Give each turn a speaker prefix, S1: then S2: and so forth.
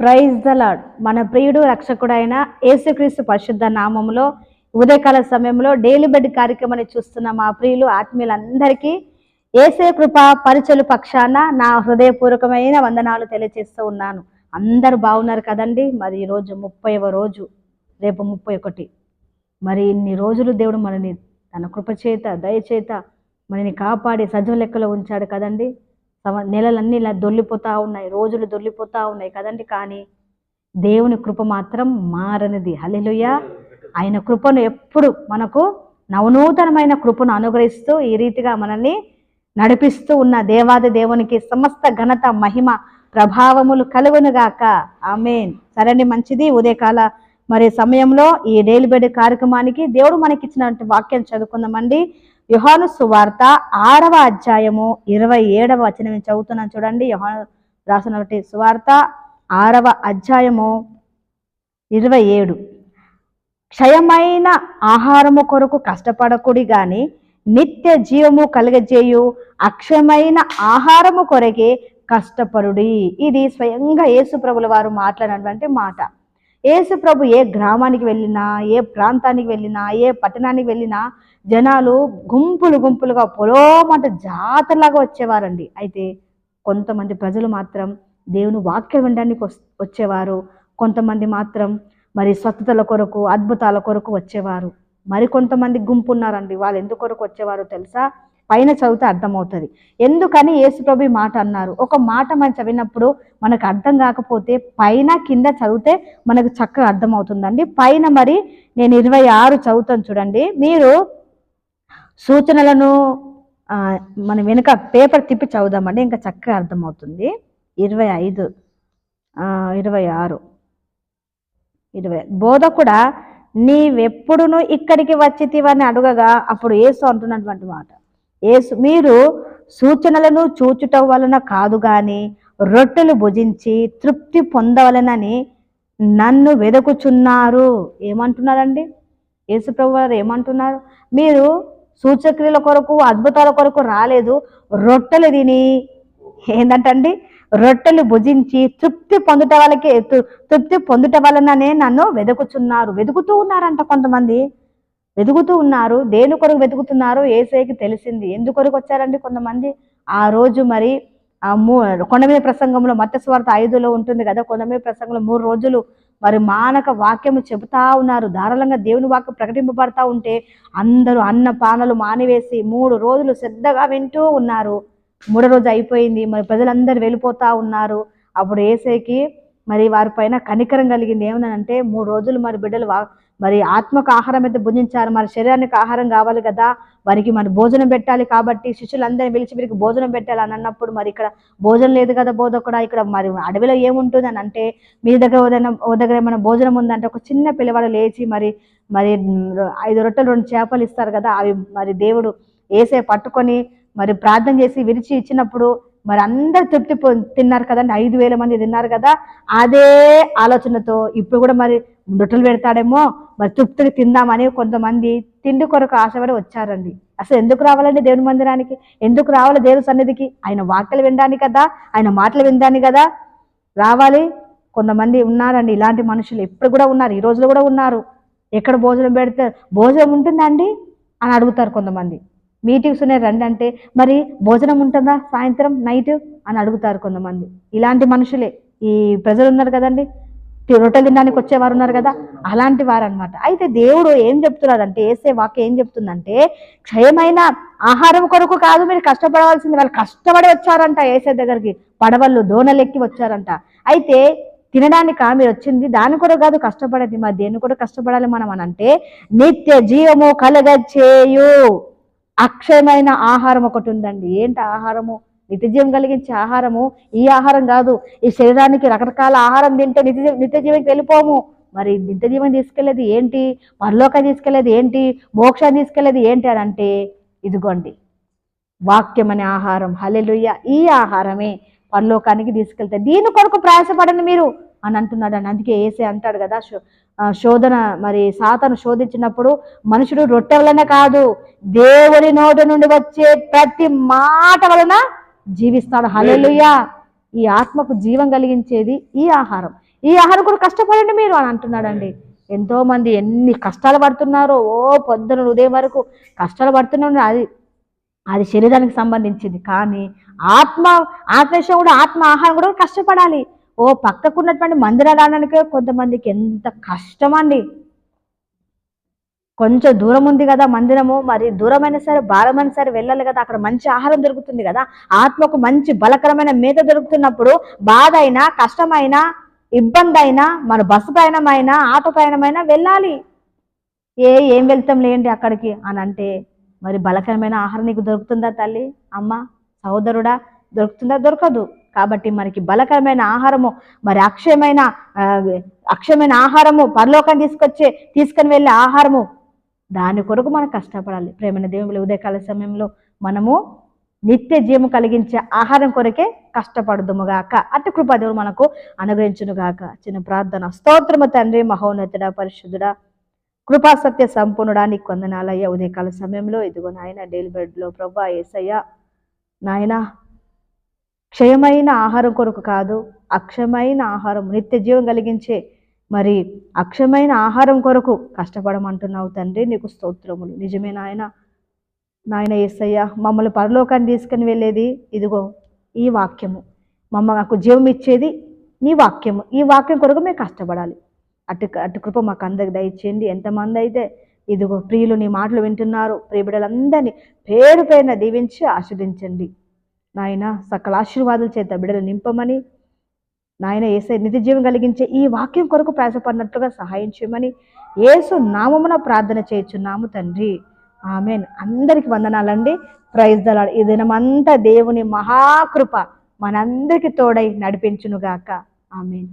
S1: Praise the lord మన ప్రియుడు రక్షకుడైన యేసుక్రీస్తు పరిశుద్ధ నామంలో ఉదయకాల సమయంలో డైలీ బెడ్ కార్యక్రమాన్ని చూస్తున్న మా ప్రియులు ఆత్మీయులందరికీ ఏసే కృప పరిచలు పక్షాన నా హృదయపూర్వకమైన వందనాలు తెలియజేస్తూ ఉన్నాను. అందరూ బాగున్నారు కదండి? మరి ఈరోజు ముప్పైవ రోజు రేపు ముప్పై ఒకటి. మరి ఇన్ని రోజులు దేవుడు మనని తన కృపచేత దయచేత మనని కాపాడి సజీవ లెక్కలో ఉంచాడు కదండి? సమ- నెలలన్నీ ఇలా దొల్లిపోతూ ఉన్నాయి రోజులు దొల్లిపోతూ ఉన్నాయి కదండి. కానీ దేవుని కృప మాత్రం మారనిది. హల్లెలూయ. ఆయన కృపను ఎప్పుడు మనకు నవనూతనమైన కృపను అనుగ్రహిస్తూ ఈ రీతిగా మనల్ని నడిపిస్తూ ఉన్న దేవాది దేవునికి సమస్త ఘనత మహిమ ప్రభావములు కలుగునుగాక. ఆమెన్. సరండి మంచిది. ఉదయకాల మరి సమయంలో ఈ డైలీ బెడ్ కార్యక్రమానికి దేవుడు మనకి ఇచ్చినటువంటి వాక్యం చదువుకుందామండి. యుహాను సువార్త ఆరవ అధ్యాయము ఇరవై ఏడవ వచనం చదువుతున్నాం చదువుతున్నాను. చూడండి యుహాను రాసినటువంటి సువార్త ఆరవ అధ్యాయము ఇరవై ఏడు. క్షయమైన ఆహారము కొరకు కష్టపడకుడి గాని నిత్య జీవము కలగజేయు అక్షయమైన ఆహారము కొరకే కష్టపడుడి. ఇది స్వయంగా యేసు ప్రభుల వారు మాట్లాడినటువంటి మాట. యేసు ప్రభు ఏ గ్రామానికి వెళ్ళినా ఏ ప్రాంతానికి వెళ్ళినా ఏ పట్టణానికి వెళ్ళినా జనాలు గుంపులు గుంపులుగా పొలోమంట జాతరలాగా వచ్చేవారండి. అయితే కొంతమంది ప్రజలు మాత్రం దేవుని వాక్యం వినడానికి వస్- వచ్చేవారు. కొంతమంది మాత్రం మరి స్వస్థతల కొరకు అద్భుతాల కొరకు వచ్చేవారు. మరి కొంతమంది గుంపు ఉన్నారండి వాళ్ళు ఎందుకు కొరకు వచ్చేవారో తెలుసా? పైన చదివితే అర్థమవుతుంది. ఎందుకని యేసుప్రభు మాట అన్నారు? ఒక మాట మనం చదివినప్పుడు మనకు అర్థం కాకపోతే పైన కింద చదివితే మనకు చక్కగా అర్థమవుతుందండి. పైన మరి నేను ఇరవై ఆరు చదువుతాను చూడండి. మీరు సూచనలను మనం వెనుక పేపర్ తిప్పి చదువుదామండి. ఇంకా చక్కగా అర్థమవుతుంది. ఇరవై ఐదు ఇరవై ఆరు ఇరవై బోధ కూడా నీవెప్పుడును ఇక్కడికి వచ్చితివని అడుగగా అప్పుడు ఏసు అంటున్నటువంటి మాట. ఏసు మీరు సూచనలను చూచుట వలన కాదు గాని రొట్టెలు భుజించి తృప్తి పొందవలనని నన్ను వెదకుచున్నారు. ఏమంటున్నారండి? యేసుప్రభు వారు ఏమంటున్నారు? మీరు సూచక్రియల కొరకు అద్భుతాల కొరకు రాలేదు. రొట్టెలు తిని ఏంటంటండి రొట్టెలు భుజించి తృప్తి పొందుట వాళ్ళకి తృప్తి పొందుట వలననే నన్ను వెతుకుచున్నారు వెతుకుతూ ఉన్నారంట కొంతమంది. వెతుకుతూ ఉన్నారు. దేని కొరకు వెతుకుతున్నారు ఏసైకి తెలిసింది. ఎందుకొరకు వచ్చారండి కొంతమంది? ఆ రోజు మరి ఆ మూ కొండమీద ప్రసంగంలో మత్స్వార్త ఐదులో ఉంటుంది కదా కొండమీద ప్రసంగంలో మూడు రోజులు మరి మానక వాక్యము చెబుతా ఉన్నారు. ధారాళంగా దేవుని వాక్యం ప్రకటింపబడతా ఉంటే అందరూ అన్న పానలు మానివేసి మూడు రోజులు శ్రద్ధగా వింటూ ఉన్నారు. మూడో రోజు అయిపోయింది. మరి ప్రజలందరూ వెళ్ళిపోతా ఉన్నారు. అప్పుడు ఏసైకి మరి వారి పైన కనికరం కలిగింది. ఏమనంటే మూడు రోజులు మరి బిడ్డలు వా మరి ఆత్మకు ఆహారం అయితే భుజించారు? మరి శరీరానికి ఆహారం కావాలి కదా? వారికి మరి భోజనం పెట్టాలి కాబట్టి శిష్యులందరినీ పిలిచి వీరికి భోజనం పెట్టాలి అని అన్నప్పుడు మరి ఇక్కడ భోజనం లేదు కదా బోధకుడా? ఇక్కడ మరి అడవిలో ఏముంటుంది అని అంటే మీ దగ్గర ఏదైనా ఓ దగ్గర ఏమైనా భోజనం ఉందంటే ఒక చిన్న పిల్లవాడు లేచి మరి మరి ఐదు రొట్టెలు రెండు చేపలు ఇస్తారు కదా అవి మరి దేవుడు వేసే పట్టుకొని మరి ప్రార్థన చేసి విరిచి ఇచ్చినప్పుడు మరి అందరు తృప్తి పొ- తిన్నారు కదండి. ఐదు వేల మంది తిన్నారు కదా. అదే ఆలోచనతో ఇప్పుడు కూడా మరి రొట్టెలు పెడతాడేమో మరి తృప్తిని తిందామని కొంతమంది తిండి కొరకు ఆశపడి వచ్చారండి. అసలు ఎందుకు రావాలండి దేవుని మందిరానికి? ఎందుకు రావాలి దేవుని సన్నిధికి? ఆయన వాక్యలు వినడానికి కదా ఆయన మాటలు వినడానికి కదా. రావాలి. కొంతమంది ఉన్నారండి. ఇలాంటి మనుషులు ఎప్పుడు కూడా ఉన్నారు. ఈ రోజులు కూడా ఉన్నారు. ఎక్కడ భోజనం పెడితే భోజనం ఉంటుందండి అని అడుగుతారు కొంతమంది. మీటింగ్స్ ఉన్నాయి రండి అంటే మరి భోజనం ఉంటుందా సాయంత్రం నైట్ అని అడుగుతారు కొంతమంది. ఇలాంటి మనుషులే. ఈ ప్రజలు ఉన్నారు కదండి. రొట్టె రొట్టెలు తినడానికి వచ్చేవారు ఉన్నారు కదా. అలాంటి వారు అనమాట అయితే దేవుడు ఏం చెప్తున్నాడంటే ఏసే వాక్యం ఏం చెప్తుందంటే క్షయమైన ఆహారం కొరకు కాదు మీరు కష్టపడవలసింది. వాళ్ళు కష్టపడి వచ్చారంట ఏసే దగ్గరికి. పడవళ్ళు దోణలెక్కి వచ్చారంట. అయితే తినడానిక? మీరు వచ్చింది దాని కూడా కాదు కష్టపడేది. మరి దేని కూడా కష్టపడాలి మనం అని అంటే నిత్య జీవము కలగచేయు. అక్షయమైన ఆహారం ఒకటి ఉందండి. ఏంటి ఆహారము? నిత్యజీవం కలిగించే ఆహారము? ఈ ఆహారం కాదు. ఈ శరీరానికి రకరకాల ఆహారం తింటే నిత్య జీ- వెళ్ళిపోము. మరి నిత్యజీవం తీసుకెళ్ళేది ఏంటి? పరలోకం తీసుకెళ్ళేది ఏంటి? మోక్షాన్ని తీసుకెళ్ళేది ఏంటి అని అంటే ఇదిగోండి. వాక్యం అనే ఆహారం. హలెలుయ్య ఈ ఆహారమే పరలోకానికి తీసుకెళ్తే దీని కొరకు ప్రయాసపడండి మీరు. అని అంటున్నాడు అని అందుకే ఏసే అంటాడు కదా శోధన మరి సాతను శోధించినప్పుడు మనుషుడు రొట్టె వలన కాదు దేవుని నోటి నుండి వచ్చే ప్రతి మాట వలన జీవిస్తాడు. హల్లెలూయా. ఈ ఆత్మకు జీవం కలిగించేది ఈ ఆహారం. ఈ ఆహారం కూడా కష్టపడండి మీరు అని అంటున్నాడండి. ఎంతో మంది ఎన్ని కష్టాలు పడుతున్నారో ఓ పొద్దున ఉదయం వరకు కష్టాలు పడుతున్నారు అది అది శరీరానికి సంబంధించింది. కానీ ఆత్మ ఆత్మవిషయం కూడా ఆత్మ ఆహారం కూడా కష్టపడాలి. ఓ పక్కకున్నటువంటి మందిరాలు ఆడడానికే కొంతమందికి ఎంత కష్టం అండి కొంచెం దూరం ఉంది కదా మందిరము మరి దూరమైన సరే భారమైన సరే వెళ్ళాలి కదా అక్కడ మంచి ఆహారం దొరుకుతుంది కదా. ఆత్మకు మంచి బలకరమైన మేత దొరుకుతున్నప్పుడు బాధ అయినా కష్టమైనా ఇబ్బంది అయినా మన బస్సు ప్రయాణమైనా ఆటో ప్రయాణమైనా వెళ్ళాలి. ఏ ఏం వెళ్తాం లేండి అక్కడికి అని అంటే మరి బలకరమైన ఆహారం నీకు దొరుకుతుందా తల్లి? అమ్మ సహోదరుడా దొరుకుతుందా? దొరకదు. కాబట్టి మనకి బలకరమైన ఆహారము మరి అక్షయమైన అక్షయమైన ఆహారము పరలోకం తీసుకొచ్చే తీసుకొని వెళ్ళే ఆహారము దాని కొరకు మనం కష్టపడాలి. ప్రేమైన దేవుళ్ళు ఉదయకాల సమయంలో మనము నిత్య జీవం కలిగించే ఆహారం కొరకే కష్టపడదుముగాక అటు కృపాదేవుడు మనకు అనుగ్రహించునుగాక చిన్న ప్రార్థన. స్తోత్రము తండ్రి మహోన్నతుడ పరిశుద్ధుడా కృపా సత్య సంపూర్ణుడా నీకు వందనాలయ్యా. ఉదయకాల సమయంలో ఇదిగో నాయన డైలీ బెడ్లో ప్రభా ఏసయ్యా నాయనా క్షయమైన ఆహారం కొరకు కాదు అక్షయమైన ఆహారం నిత్య జీవం కలిగించే మరి అక్షయమైన ఆహారం కొరకు కష్టపడమంటున్నావు తండ్రి నీకు స్తోత్రములు. నిజమే నాయన నాయన ఏసయ్య మమ్మల్ని పరలోకాన్ని తీసుకుని వెళ్ళేది ఇదిగో ఈ వాక్యము. మమ్మ నాకు జీవం ఇచ్చేది నీ వాక్యము. ఈ వాక్యం కొరకు మేము కష్టపడాలి. అటు అటు కృప మాకు అందరికి దయచేయండి. ఎంతమంది అయితే ఇదిగో ప్రియులు నీ మాటలు వింటున్నారు ప్రియబిడలందరినీ పేరు పేరున దీవించి ఆస్వాదించండి నాయన సకల ఆశీర్వాదాల చేత బిడ్డలు నింపమని నాయన ఏసై నిత్యజీవం కలిగించే ఈ వాక్యం కొరకు ప్రయాసపడినట్లుగా సహాయం చేయమని ఏసు నామమున ప్రార్థన చేయుచున్నాము తండ్రి. ఆమెన్. అందరికి వందనాలండి. ప్రైజ్ దలాడ్ ఈ దినమంతా దేవుని మహాకృప మనందరికీ తోడై నడిపించునుగాక. ఆమెన్.